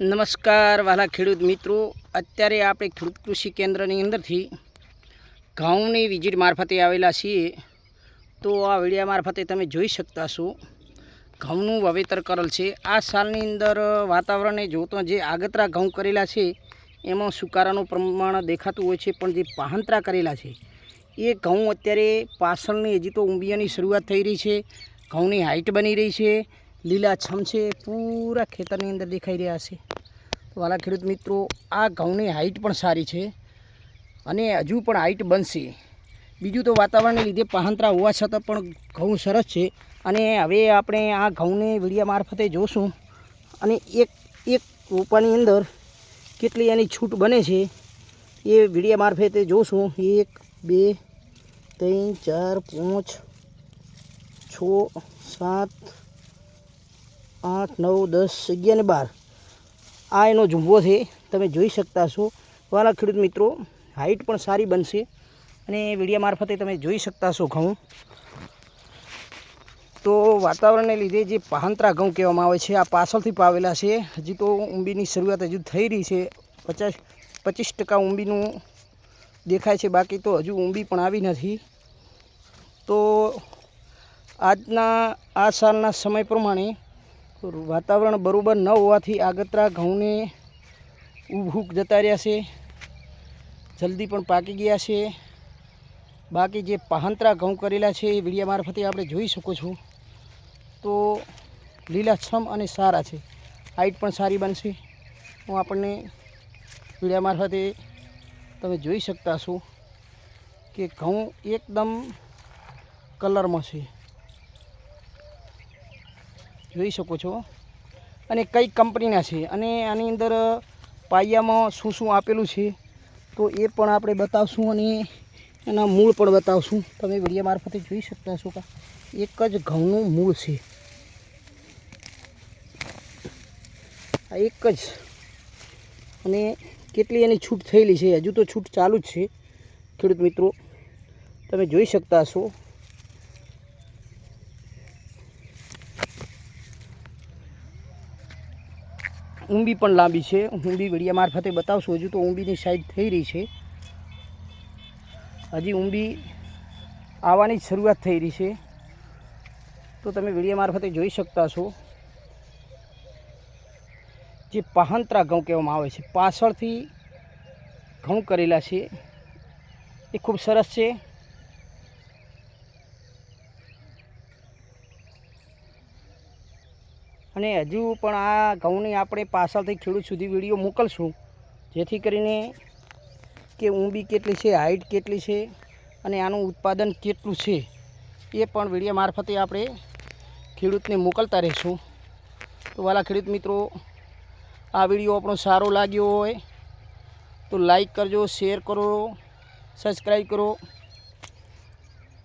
નમસ્કાર વાલા ખેડૂત મિત્રો. અત્યારે આપણે ખેડૂત કૃષિ કેન્દ્રની અંદરથી ઘઉંની વિઝિટ મારફતે આવેલા છીએ. તો આ વિડીયા મારફતે તમે જોઈ શકતા છો ઘઉંનું વાવેતર કરેલ છે. આ સાલની અંદર વાતાવરણને જોતો જે આગતરા ઘઉં કરેલા છે, એમાં સુકારાનું પ્રમાણ દેખાતું હોય છે, પણ જે પાહંતરા કરેલા છે, એ ઘઉં અત્યારે પાછળની હજી તો ઉંબિયાની શરૂઆત થઈ રહી છે. ઘઉંની હાઇટ બની રહી છે. લીલાછમ છે, પૂરા ખેતરની અંદર દેખાઈ રહ્યા છે. વાલા ખેડૂત મિત્રો, આ ઘઉંની હાઇટ પણ સારી છે અને હજુ પણ હાઇટ બનશે. બીજું તો વાતાવરણને લીધે પહાંતરા હોવા છતાં પણ ઘઉં સરસ છે અને હવે આપણે આ ઘઉંને વીડિયા મારફતે જોશું. અને એક એક રોપાની અંદર કેટલી એની છૂટ બને છે એ વીડિયા મારફતે જોશું. એક, બે, ત્રણ, ચાર, પાંચ, છ, સાત આઠ, નવ, દસ, અગિયાર ને બાર. આ એનો ઝુંબો છે, તમે જોઈ શકતા છો વાલા ખેડૂત મિત્રો હાઇટ પણ સારી બનશે અને વિડીયા મારફતે તમે જોઈ શકતા છો ઘઉં. તો વાતાવરણને લીધે જે પહાંતરા ઘઉં કહેવામાં આવે છે, આ પાછળથી પાવેલા છે. હજી તો ઊંબીની શરૂઆત હજુ થઈ રહી છે. પચાસ, પચીસ ટકા ઊંબીનું દેખાય છે, બાકી તો હજુ ઊંબી પણ આવી નથી. તો આજના, આ સાલના સમય પ્રમાણે વાતાવરણ બરાબર ન હોવાથી આગતરા ઘઉંને ઉભૂક જતા રહ્યા છે. જલ્દી પણ પાકી ગયા છે. બાકી જે પહાંતરા ઘઉં કરેલા છે એ વીડિયા મારફતે આપણે જોઈ શકો છો. તો લીલાછમ અને સારા છે. હાઈટ પણ સારી બનશે. હું આપણને વીડિયા મારફતે તમે જોઈ શકતા છો કે ઘઉં એકદમ કલરમાં છે. જોઈ શકો છો. અને કઈ કંપનીના છે અને આની અંદર પાયામાં શું શું આપેલું છે, તો એ પણ આપણે બતાવશું અને એના મૂળ પણ બતાવશું. તમે વિડીયા મારફતે જોઈ શકતા છો કે એક જ ઘઉંનું મૂળ છે. આ એક જ. અને કેટલી એની છૂટ થયેલી છે? હજુ તો છૂટ ચાલુ જ છે. ખેડૂત મિત્રો, તમે જોઈ શકતા છો ઊંબી પણ લાંબી છે. ઊંબી વિડીયા મારફતે બતાવશું. હજુ તો ઊંબીની સાઈઝ થઈ રહી છે. હજી ઊંબી આવવાની શરૂઆત થઈ રહી છે. તો તમે વિડીયા મારફતે જોઈ શકતા છો. જે પાહંતરા ઘઉં કહેવામાં આવે છે. પાછળથી ઘઉં કરેલા છે. એ ખૂબ સરસ છે. અને હજુ પણ આ ઘઉંની આપણે પાછળથી ખેડૂત સુધી વીડિયો મોકલશું. જેથી કરીને કે ઊંબી કેટલી છે હાઇટ કેટલી છે, અને આનું ઉત્પાદન કેટલું છે, એ પણ વીડિયો મારફતે આપણે ખેડૂતને મોકલતા રહીશું. તો વાલા ખેડૂત મિત્રો, આ વીડિયો આપણો સારો લાગ્યો હોય તો લાઈક કરજો, શેર કરો, સબસ્ક્રાઈબ કરો.